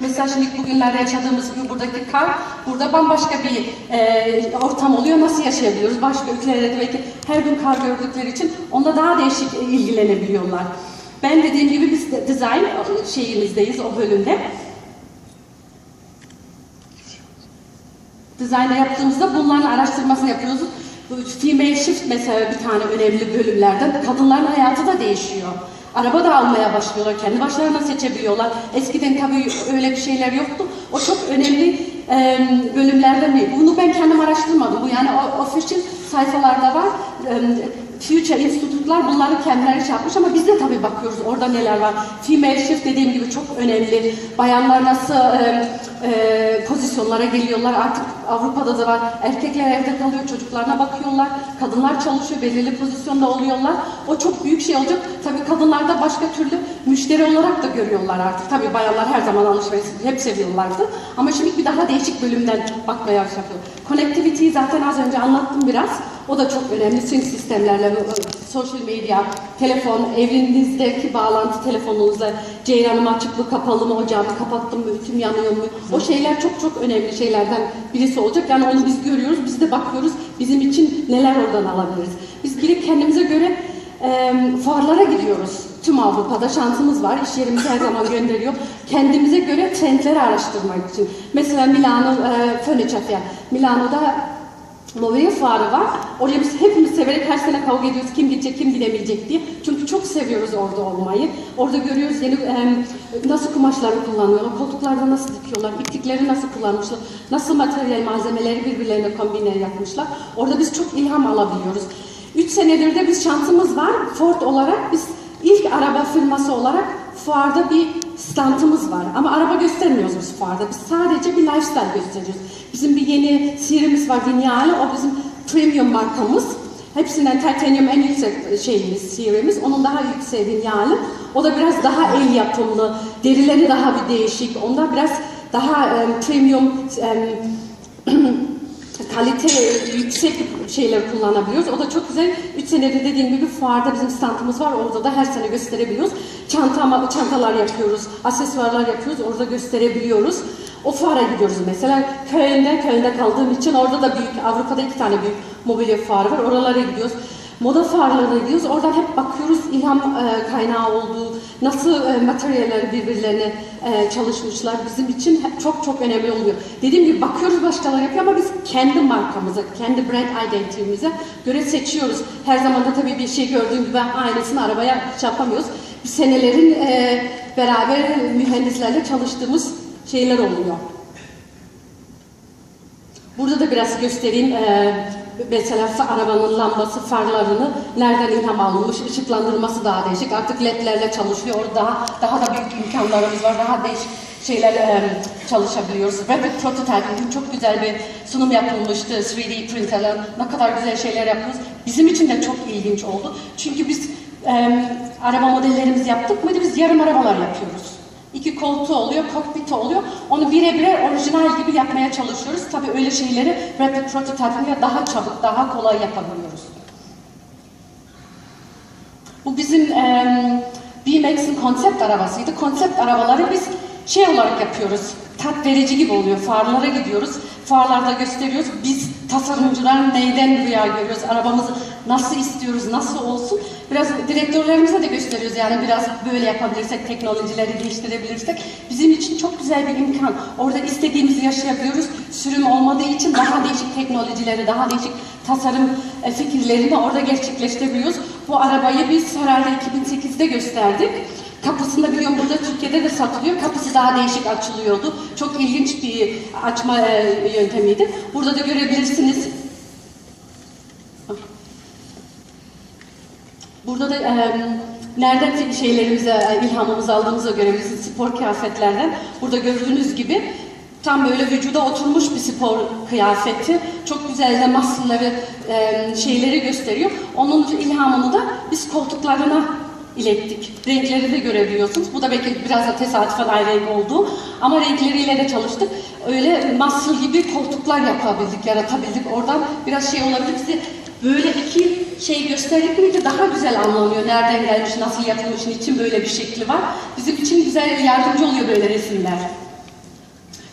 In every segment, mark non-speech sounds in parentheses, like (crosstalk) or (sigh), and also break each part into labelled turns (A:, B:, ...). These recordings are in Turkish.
A: Mesela şimdi bugünlerde yaşadığımız gibi buradaki kar, burada bambaşka bir e, ortam oluyor. Nasıl yaşayabiliyoruz? Başka ülkelerde de belki her gün kar gördükleri için onda daha değişik ilgilenebiliyorlar. Ben dediğim gibi biz de design şeyimizdeyiz o bölümde. Dizaynı yaptığımızda bunların araştırmasını yapıyoruz. Female shift mesela bir tane önemli bölümlerden. Kadınların hayatı da değişiyor. Araba da almaya başlıyorlar. Kendi başlarına seçebiliyorlar. Eskiden tabii öyle bir şeyler yoktu. O çok önemli e, bölümlerden biri. Bunu ben kendim araştırmadım. Bu yani official sayfalarda var. E, Future Institute'lar bunları kendileri yapmış ama biz de tabii bakıyoruz orada neler var. Female shift dediğim gibi çok önemli. Bayanlar nasıl e, e, pozisyonlara geliyorlar. Artık Avrupa'da da var. Erkekler evde kalıyor, çocuklarına bakıyorlar. Kadınlar çalışıyor, belirli pozisyonda oluyorlar. O çok büyük şey olacak. Tabii kadınlar da başka türlü müşteri olarak da görüyorlar artık. Tabii bayanlar her zaman alışveriş hep seviyorlardı. Ama şimdi bir daha değişik bölümden bakmaya başlıyor. Connectivity'yi zaten az önce anlattım biraz. O da çok önemli. Sync sistemlerle, social medya, telefon, evinizdeki bağlantı telefonunuzla ceyranım açık mı, kapalı mı, ocağımı kapattım mı, ütüm yanıyor mu? O şeyler çok çok önemli şeylerden birisi olacak. Yani onu biz görüyoruz, biz de bakıyoruz bizim için neler oradan alabiliriz. Biz girip kendimize göre e, fuarlara gidiyoruz. Tüm Avrupa'da şansımız var. İş yerimizi her zaman gönderiyor. Kendimize göre trendleri araştırmak için. Mesela Milano e, Furniture. Milano'da Mobilya fuarı var. Oraya biz hepimiz severek her sene kavga ediyoruz kim gidecek kim gidemeyecek diye. Çünkü çok seviyoruz orada olmayı. Orada görüyoruz yeni e, nasıl kumaşları kullanıyorlar, koltuklarda nasıl dikiyorlar, iplikleri nasıl kullanmışlar, nasıl materyal malzemeleri birbirlerine kombine yapmışlar. Orada biz çok ilham alabiliyoruz. Üç senedir de biz şansımız var. Ford olarak biz ilk araba firması olarak fuarda bir standımız var. Ama araba göstermiyoruz biz fuarda. Biz sadece bir lifestyle gösteriyoruz. Bizim bir yeni serimiz var Vinyale. O bizim premium markamız. Hepsinden titanium en yüksek şeyimiz, serimiz. Onun daha yüksek Vinyale. O da biraz daha el yapımlı. Derileri daha bir değişik. Onda biraz daha um, premium um, (clears throat) kalite yüksek şeyler kullanabiliyoruz. O da çok güzel. 3 senedir dediğim gibi fuarda bizim standımız var. Orada da her sene gösterebiliyoruz. Çanta, çantalar yapıyoruz, aksesuarlar yapıyoruz. Orada gösterebiliyoruz. O fuara gidiyoruz mesela. Köyünde, köyünde kaldığım için orada da büyük, Avrupa'da iki tane büyük mobilya fuarı var. Oralara gidiyoruz. Moda fuarlarına gidiyoruz. Oradan hep bakıyoruz ilham e, kaynağı olduğu, nasıl e, materyalleri birbirlerine e, çalışmışlar. Bizim için çok çok önemli oluyor. Dediğim gibi bakıyoruz başkaları yapıyor ama biz kendi markamıza, kendi brand identity'mize göre seçiyoruz. Her zaman da tabii bir şey gördüğüm gibi aynısını arabaya şey yapamıyoruz. Bir senelerin e, beraber mühendislerle çalıştığımız şeyler oluyor. Burada da biraz göstereyim. Ee, mesela arabanın lambası, farlarını nereden ilham alınmış, ışıklandırması daha değişik. Artık ledlerle çalışıyor. Daha, daha da büyük imkanlarımız var. Daha değişik şeyler e, çalışabiliyoruz. Rapid Prototyping çok güzel bir sunum yapılmıştı 3D printerler. Ne kadar güzel şeyler yapıyoruz. Bizim için de çok ilginç oldu. Çünkü biz e, araba modellerimizi yaptık mıydı? Biz yarım arabalar yapıyoruz. İki koltuğu oluyor, kokpiti oluyor. Onu birebir orijinal gibi yapmaya çalışıyoruz. Tabii öyle şeyleri rapid prototyping'le daha çabuk, daha kolay yapabiliyoruz. Bu bizim e, BMX'in konsept arabasıydı. Konsept arabaları biz şey olarak yapıyoruz. Tat verici gibi oluyor. Fuarlara gidiyoruz. Fuarlarda gösteriyoruz. Biz tasarımcılar neyden rüya görüyoruz? Arabamızı nasıl istiyoruz? Nasıl olsun? Biraz direktörlerimize de gösteriyoruz. Yani biraz böyle yapabilirsek, teknolojileri geliştirebilirsek bizim için çok güzel bir imkan. Orada istediğimizi yaşayabiliyoruz. Sürüm olmadığı için daha değişik teknolojileri, daha değişik tasarım e, fikirlerini orada gerçekleştirebiliyoruz. Bu arabayı biz herhalde 2008'de gösterdik. Kapısında biliyorum burada Türkiye'de de satılıyor. Kapısı daha değişik açılıyordu. Çok ilginç bir açma e, yöntemiydi. Burada da görebilirsiniz. Burada da e, nereden şeylerimize, ilhamımızı aldığımızı görebilirsiniz. Spor kıyafetlerden. Burada gördüğünüz gibi tam böyle vücuda oturmuş bir spor kıyafeti. Çok güzel de muscle'ları, e, şeyleri gösteriyor. Onun ilhamını da biz koltuklarına ilettik. Renkleri de görebiliyorsunuz. Bu da belki biraz da tesadüfen aynı renk oldu. Ama renkleriyle de çalıştık. Öyle muscle gibi koltuklar yapabildik, yaratabildik. Oradan biraz şey olabilir. Bize böyle iki şey gösterdik miydi daha güzel anlanıyor. Nereden gelmiş, nasıl yapılmış, niçin böyle bir şekli var. Bizim için güzel yardımcı oluyor böyle resimler.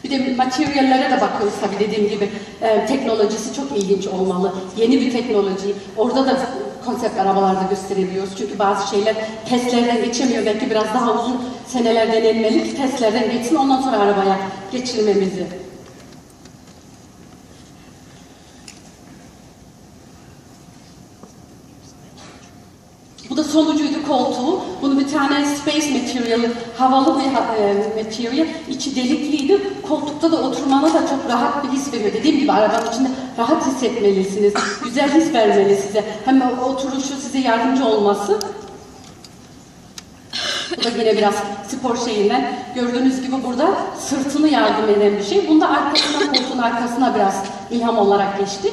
A: Bir de materyallere de bakıyoruz tabii dediğim gibi. E, teknolojisi çok ilginç olmalı. Yeni bir teknoloji. Orada da konsept arabalarda gösterebiliyoruz. Çünkü bazı şeyler testlerden geçemiyor. Belki biraz daha uzun seneler denenmeli ki testlerden geçsin ondan sonra arabaya geçirmemizi. Bu da sonucuydu koltuğu. Bunu bir tane space material, havalı bir e, material, içi delikliydi. Koltukta da oturmana da çok rahat bir his veriyor. Dediğim gibi arabanın içinde rahat hissetmelisiniz. Güzel his vermeli size. Hem oturuşu size yardımcı olması. Bu da yine biraz spor şeyinden. Gördüğünüz gibi burada sırtını yardım eden bir şey. Bunda arkasına, koltuğun arkasına biraz ilham olarak geçti.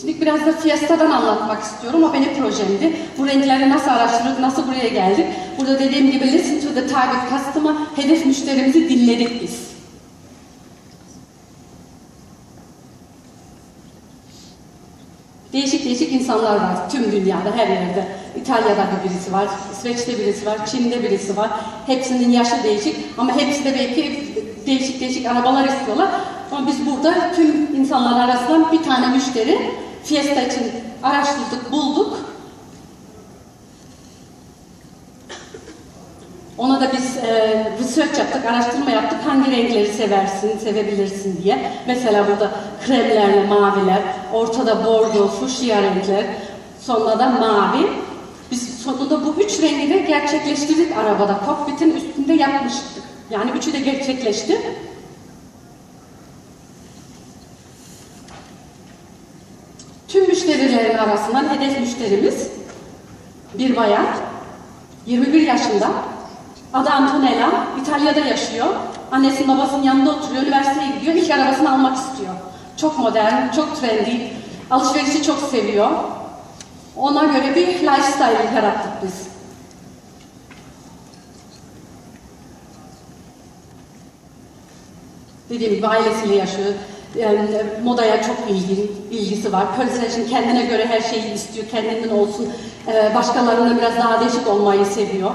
A: Şimdi biraz da Fiesta'dan anlatmak istiyorum. O benim projemdi. Bu renkleri nasıl araştırdık, nasıl buraya geldik? Burada dediğim gibi listen to the target customer, hedef müşterimizi dinledik biz. Değişik değişik insanlar var tüm dünyada, her yerde. İtalya'da da birisi var, İsveç'te birisi var, Çin'de birisi var. Hepsinin yaşı değişik ama hepsi de belki değişik değişik arabalar istiyorlar. Ama biz burada tüm insanlar arasından bir tane müşteri Fiesta için araştırdık, bulduk. Ona da biz e, research yaptık, araştırma yaptık. Hangi renkleri seversin, sevebilirsin diye. Mesela burada kremlerle maviler, ortada bordo, fuşya renkler, sonunda da mavi. Biz sonunda bu üç rengi de gerçekleştirdik arabada. Kokpitin üstünde yapmıştık. Yani üçü de gerçekleşti. Tüm müşterilerin arasından hedef müşterimiz bir bayan, 21 yaşında, adı Antonella, İtalya'da yaşıyor. Annesinin babasının yanında oturuyor, üniversiteye gidiyor, ilk arabasını almak istiyor. Çok modern, çok trendy, alışverişi çok seviyor. Ona göre bir lifestyle yarattık biz. Dediğim gibi ailesiyle yaşıyor. Yani modaya çok ilgi, ilgisi var. Personation kendine göre her şeyi istiyor, kendinden olsun. Ee, başkalarına biraz daha değişik olmayı seviyor.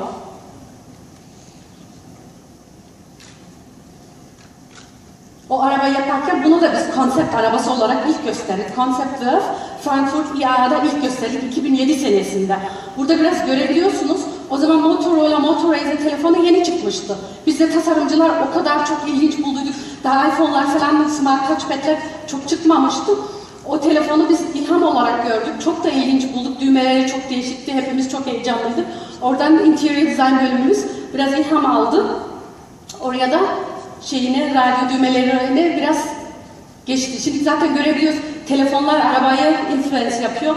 A: O arabayı yaparken bunu da biz konsept arabası olarak ilk gösterdik. Concept World Frankfurt IAA'da ilk gösterdik 2007 senesinde. Burada biraz görebiliyorsunuz. O zaman Motorola Moto Razr telefonu yeni çıkmıştı. Biz de tasarımcılar o kadar çok ilginç bulduyduk. Daha iPhone'lar falan, smart touchpad'ler çok çıkmamıştı. O telefonu biz ilham olarak gördük. Çok da ilginç bulduk. Düğmeleri çok değişikti. Hepimiz çok heyecanlıydık. Oradan interior design bölümümüz biraz ilham aldı. Oraya da şeyine, radyo düğmelerine biraz geçti. Şimdi zaten görebiliyoruz. Telefonlar arabaya influence yapıyor.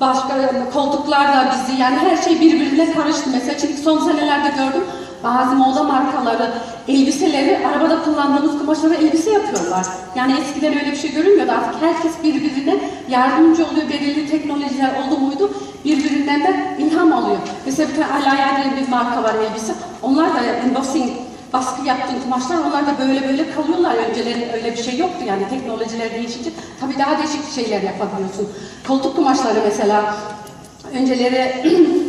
A: Başka koltuklar da bizi yani her şey birbirine karıştı. Mesela şimdi son senelerde gördüm bazı moda markaları elbiseleri arabada kullandığımız kumaşlara elbise yapıyorlar. Yani eskiden öyle bir şey görünmüyordu. Artık herkes birbirine yardımcı oluyor. Belirli teknolojiler oldu muydu birbirinden de ilham alıyor. Mesela bir tane Alaya diye bir marka var elbise. Onlar da embossing baskı yaptığın kumaşlar onlar da böyle böyle kalıyorlar. Önceleri öyle bir şey yoktu yani teknolojiler değişince tabii daha değişik şeyler yapabiliyorsun. Koltuk kumaşları mesela önceleri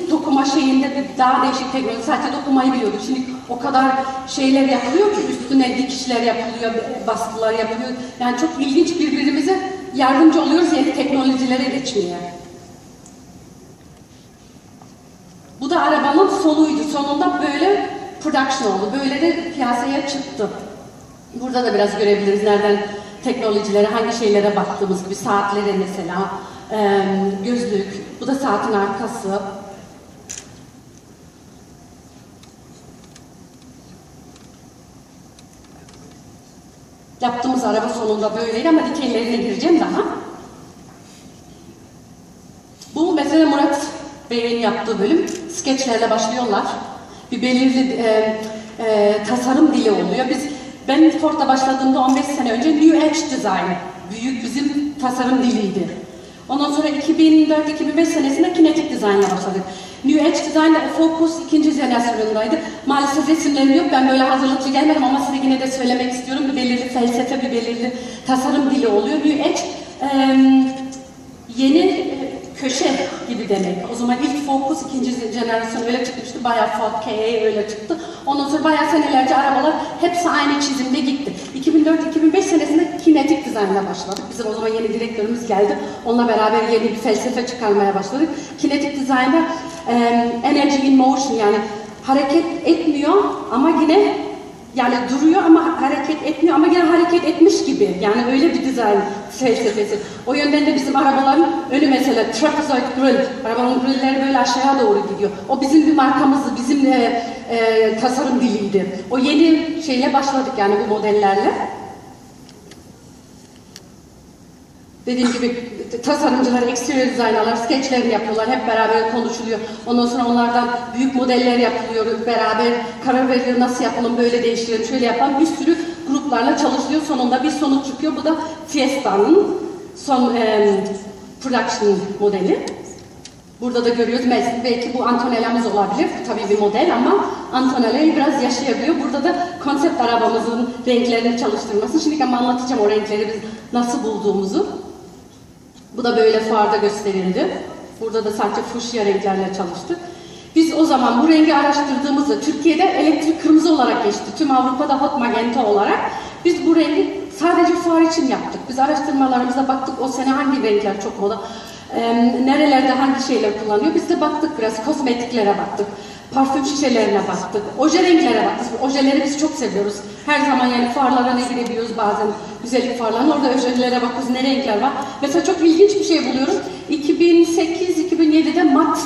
A: (clears throat) dokuma şeyinde de daha değişik teknoloji sadece dokumayı biliyorduk. Şimdi o kadar şeyler yapılıyor ki üstüne dikişler yapılıyor, baskılar yapılıyor. Yani çok ilginç birbirimize yardımcı oluyoruz yeni teknolojilere geçmeye. Bu da arabanın sonuydu. Sonunda böyle production oldu. Böyle de piyasaya çıktı. Burada da biraz görebiliriz nereden teknolojilere, hangi şeylere baktığımız gibi. Saatlere mesela, e, gözlük, bu da saatin arkası. Yaptığımız araba sonunda böyleydi ama detaylerine gireceğim daha. Bu mesela Murat Bey'in yaptığı bölüm skeçlerle başlıyorlar. Bir belirli e, e, tasarım dili oluyor. Biz ben Ford'da başladığımda 15 sene önce New Edge Design büyük bizim tasarım diliydi. Ondan sonra 2004-2005 senesinde Kinetic Design'la başladık. New Edge Design Focus ikinci jenerasyonundaydı. Maalesef resimlerim yok. Ben böyle hazırlıklı gelmedim ama size yine de söylemek istiyorum. Bir belirli felsefe, bir belirli tasarım dili oluyor. New Edge e, yeni köşe gibi demek. O zaman ilk Focus ikinci jenerasyon öyle çıkmıştı. Bayağı Ford KA öyle çıktı. Ondan sonra bayağı senelerce arabalar hepsi aynı çizimde gitti. 2004-2005 senesinde kinetik dizaynla başladık. Bizim o zaman yeni direktörümüz geldi. Onunla beraber yeni bir felsefe çıkarmaya başladık. Kinetik dizaynda em, energy in motion yani hareket etmiyor ama yine yani duruyor ama hareket etmiyor ama yine hareket etmiş gibi. Yani öyle bir dizayn felsefesi. O yönden de bizim arabaların önü mesela trapezoid grill. Arabanın grillleri böyle aşağıya doğru gidiyor. O bizim bir markamızdı, bizim e, e, tasarım diliydi. O yeni şeyle başladık yani bu modellerle. Dediğim gibi tasarımcılar, exterior designerlar sketchlerini yapıyorlar. Hep beraber konuşuluyor. Ondan sonra onlardan büyük modeller yapılıyor. Beraber karar veriliyor nasıl yapalım, böyle değiştirelim, şöyle yapalım. Bir sürü gruplarla çalışılıyor. Sonunda bir sonuç çıkıyor. Bu da Fiesta'nın son em, production modeli. Burada da görüyoruz. Belki bu Antonella'mız olabilir. Tabii bir model ama Antonella'yı biraz yaşayabiliyor. Burada da konsept arabamızın renklerini çalıştırması. Şimdi ama anlatacağım o renkleri biz nasıl bulduğumuzu. Bu da böyle fuarda gösterildi. Burada da sadece fuşya renklerle çalıştık. Biz o zaman bu rengi araştırdığımızda Türkiye'de elektrik kırmızı olarak geçti. Tüm Avrupa'da hot magenta olarak. Biz bu rengi sadece fuar için yaptık. Biz araştırmalarımıza baktık o sene hangi renkler çok moda. Ee, nerelerde hangi şeyler kullanıyor. Biz de baktık biraz kozmetiklere baktık. Parfüm şişelerine baktık. Oje renklere baktık. Ojeleri biz çok seviyoruz. Her zaman yani fuarlara ne gidebiliyoruz bazen güzellik fuarlarına. Orada ojelere bakıyoruz ne renkler var. Mesela çok ilginç bir şey buluyorum. 2008-2007'de mat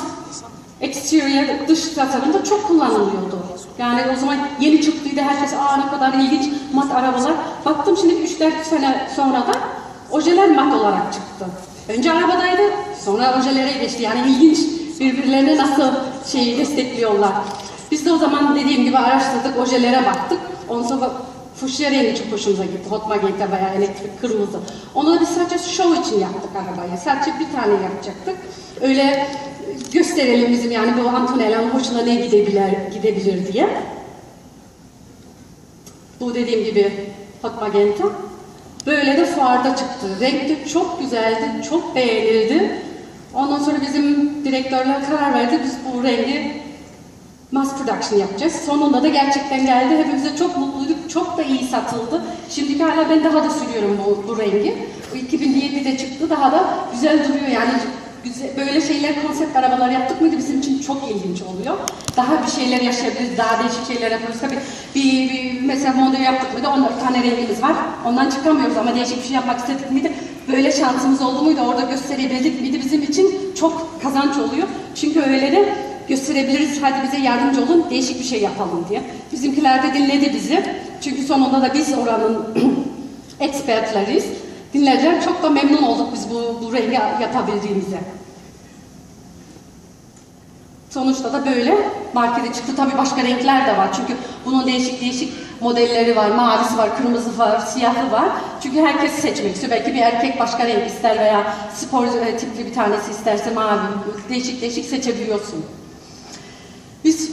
A: exterior dış tasarımda çok kullanılıyordu. Yani o zaman yeni çıktıydı herkes aa ne kadar ilginç mat arabalar. Baktım şimdi 3-4 sene sonra da ojeler mat olarak çıktı. Önce arabadaydı sonra ojelere geçti. Yani ilginç birbirlerini nasıl şeyi destekliyorlar. Biz de o zaman dediğim gibi araştırdık, ojelere baktık. Ondan sonra fuşya rengi çok hoşumuza gitti. Hot magenta veya elektrik kırmızı. Onu da biz sadece show için yaptık arabayı. Sadece bir tane yapacaktık. Öyle gösterelim bizim yani bu Antonella'nın hoşuna ne gidebilir, gidebilir diye. Bu dediğim gibi hot magenta. Böyle de fuarda çıktı. Renk de çok güzeldi, çok beğenildi. Ondan sonra bizim direktörler karar verdi. Biz bu rengi mass production yapacağız. Sonunda da gerçekten geldi. Hepimiz de çok mutluyduk. Çok da iyi satıldı. Şimdiki hala ben daha da sürüyorum bu, bu rengi. Bu 2007'de çıktı. Daha da güzel duruyor yani. Güzel, böyle şeyler, konsept arabalar yaptık mıydı bizim için çok ilginç oluyor. Daha bir şeyler yaşayabiliriz, daha değişik şeyler yapıyoruz. Tabii bir, bir mesela Mondeo yaptık mıydı, onda bir tane rengimiz var. Ondan çıkamıyoruz ama değişik bir şey yapmak istedik miydi? Böyle şansımız oldu muydu, orada gösterebildik miydi bizim için çok kazanç oluyor. Çünkü öyle de gösterebiliriz, hadi bize yardımcı olun, değişik bir şey yapalım diye. Bizimkiler de dinledi bizi. Çünkü sonunda da biz oranın (clears throat) expertleriyiz. Dinlediler, çok da memnun olduk biz bu, bu rengi yapabildiğimize. Sonuçta da böyle markete çıktı. Tabii başka renkler de var. Çünkü bunun değişik değişik modelleri var. Mavisi var, kırmızı var, siyahı var. Çünkü herkes seçmek istiyor. Belki bir erkek başka renk ister veya spor e, tipli bir tanesi isterse mavi. Değişik değişik seçebiliyorsun. Biz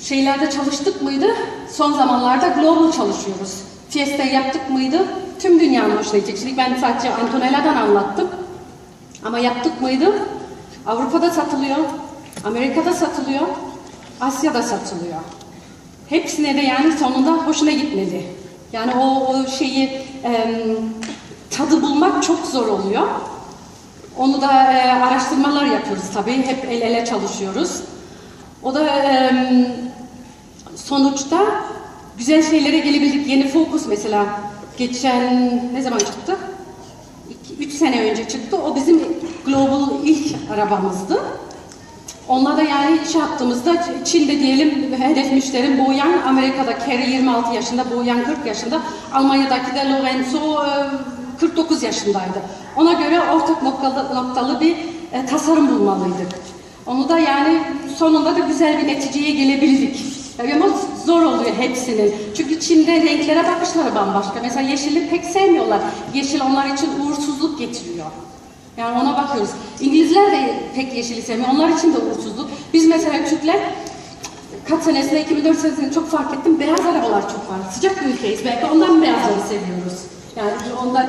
A: şeylerde çalıştık mıydı? Son zamanlarda global çalışıyoruz. Fiesta yaptık mıydı? Tüm dünyanın hoşuna gidecek. Şimdi ben sadece Antonella'dan anlattım. Ama yaptık mıydı? Avrupa'da satılıyor, Amerika'da satılıyor, Asya'da satılıyor. Hepsine de yani sonunda hoşuna gitmedi. Yani o, o şeyi em, tadı bulmak çok zor oluyor. Onu da e, araştırmalar yapıyoruz tabii. Hep el ele çalışıyoruz. O da em, sonuçta güzel şeylere gelebildik. Yeni Focus mesela geçen ne zaman çıktı? 3 sene önce çıktı. O bizim global ilk arabamızdı. Onunla da yani iş yaptığımızda Çin'de diyelim hedef müşterim Boyan, Amerika'da Kerry 26 yaşında, Boyan 40 yaşında, Almanya'daki de Lorenzo e, 49 yaşındaydı. Ona göre ortak noktalı, noktalı bir e, tasarım bulmalıydık. Onu da yani sonunda da güzel bir neticeye gelebildik. Tabii ama zor oluyor hepsinin. Çünkü Çin'de renklere bakışları bambaşka. Mesela yeşili pek sevmiyorlar. Yeşil onlar için uğursuzluk getiriyor. Yani ona bakıyoruz. İngilizler de pek yeşili sevmiyor. Onlar için de uğursuzluk. Biz mesela Türkler kaç senesinde, 2004 senesinde çok fark ettim. Beyaz arabalar çok var. Sıcak bir ülkeyiz. Belki ondan beyazları seviyoruz. Yani ondan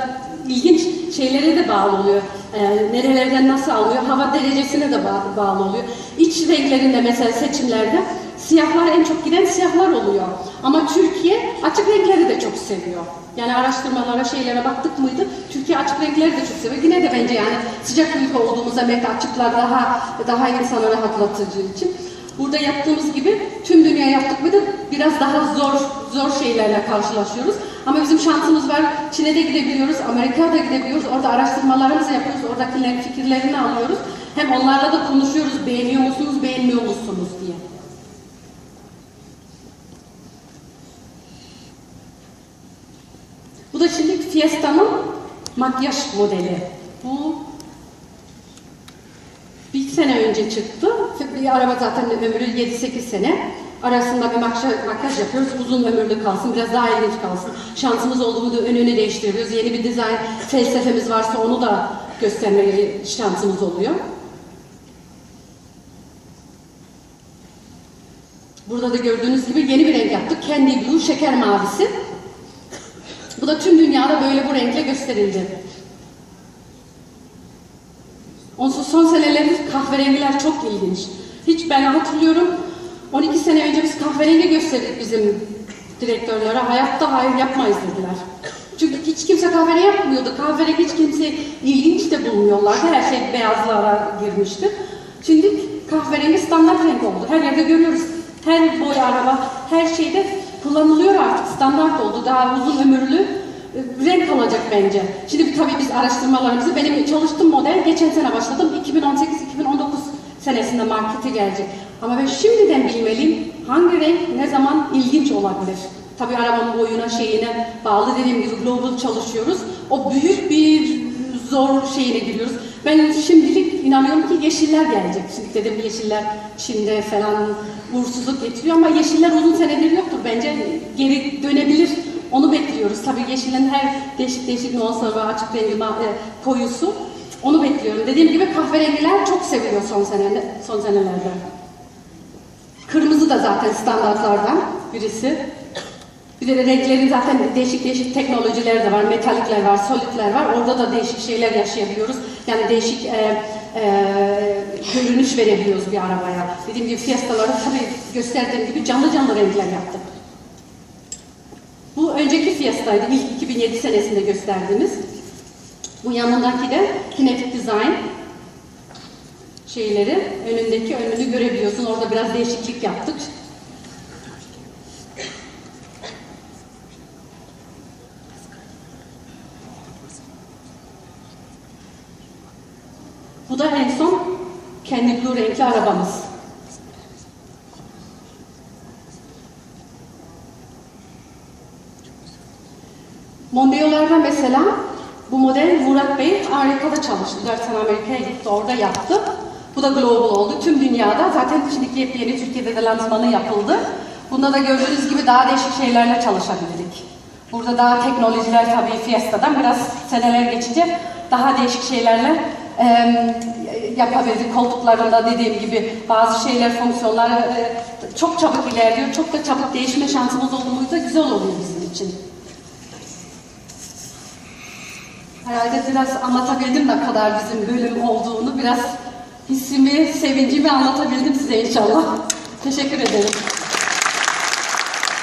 A: ilginç şeylere de bağlı oluyor. Ee, nerelerden nasıl alıyor, hava derecesine de ba- bağlı oluyor. İç renklerinde mesela seçimlerde siyahlar en çok giden siyahlar oluyor. Ama Türkiye açık renkleri de çok seviyor. Yani araştırmalara, şeylere baktık mıydı? Türkiye açık renkleri de çok seviyor. Yine de bence yani sıcak ülke olduğumuzda belki açıklar daha daha insanı rahatlatıcı için. Burada yaptığımız gibi tüm dünya yaptık mıydı biraz daha zor zor şeylerle karşılaşıyoruz. Ama bizim şansımız var. Çin'e de gidebiliyoruz, Amerika'ya da gidebiliyoruz. Orada araştırmalarımızı yapıyoruz, oradakilerin fikirlerini alıyoruz. Hem onlarla da konuşuyoruz, beğeniyor musunuz, beğenmiyor musunuz diye. Da şimdi Fiesta'nın makyaj modeli. Bu bir sene önce çıktı. Araba zaten ömrü 7-8 sene. Arasında bir makyaj, yapıyoruz. Uzun ömürlü kalsın, biraz daha ilginç kalsın. Şansımız olduğu da önünü değiştiriyoruz. Yeni bir dizayn felsefemiz varsa onu da göstermeye şansımız oluyor. Burada da gördüğünüz gibi yeni bir renk yaptık. Candy Blue, şeker mavisi. Bu da tüm dünyada böyle bu renkle gösterildi. Onsuz son senelerin kahverengiler çok ilginç. Hiç ben hatırlıyorum 12 sene önce biz kahverengi gösterdik bizim direktörlere. Hayatta hayır yapmayız dediler. Çünkü hiç kimse kahverengi yapmıyordu. Kahverengi hiç kimse ilginç de bulmuyorlardı. Her şey beyazlara girmişti. Şimdi kahverengi standart renk oldu. Her yerde görüyoruz. Her boy araba, her şeyde kullanılıyor artık. Standart oldu. Daha uzun ömürlü e, renk alacak bence. Şimdi tabii biz araştırmalarımızı, benim çalıştığım model geçen sene başladım. 2018-2019 senesinde markete gelecek. Ama ben şimdiden bilmeliyim hangi renk ne zaman ilginç olabilir. Tabii arabanın boyuna, şeyine bağlı dediğim gibi global çalışıyoruz. O büyük bir zor şeyine giriyoruz. Ben şimdilik inanıyorum ki yeşiller gelecek. Şimdi dedim yeşiller Çin'de falan uğursuzluk getiriyor ama yeşiller uzun senedir yoktur. Bence geri dönebilir. Onu bekliyoruz. Tabii yeşilin her değişik değişik nuansları var. Açık rengi, e, koyusu. Onu bekliyorum. Dediğim gibi kahverengiler çok seviliyor son, senede, son senelerde. Kırmızı da zaten standartlardan birisi. Bir de renklerin zaten değişik değişik teknolojileri de var. Metalikler var, solitler var. Orada da değişik şeyler yaşayabiliyoruz. Yani değişik e, e, görünüş verebiliyoruz bir arabaya. Dediğim gibi Fiesta'ları tabii gösterdiğim gibi canlı canlı renkler yaptık. Bu önceki Fiesta'ydı. İlk 2007 senesinde gösterdiğimiz. Bu yanındaki de Kinetic Design şeyleri. Önündeki önünü görebiliyorsun. Orada biraz değişiklik yaptık. Bu da en son kendi blue renkli arabamız. Mondeo'larda mesela bu model Murat Bey Amerika'da çalıştı. 4 sene Amerika'ya gitti, orada yaptı. Bu da global oldu. Tüm dünyada zaten şimdi yepyeni Türkiye'de de lansmanı yapıldı. Bunda da gördüğünüz gibi daha değişik şeylerle çalışabildik. Burada daha teknolojiler tabii Fiesta'dan biraz seneler geçince daha değişik şeylerle yapabildik. Koltuklarında dediğim gibi bazı şeyler, fonksiyonlar e, çok çabuk ilerliyor. Çok da çabuk değişme şansımız olduğunda güzel oluyor bizim için. Herhalde biraz anlatabildim ne kadar bizim bölüm olduğunu, biraz hissimi, sevincimi anlatabildim size inşallah. Teşekkür ederim.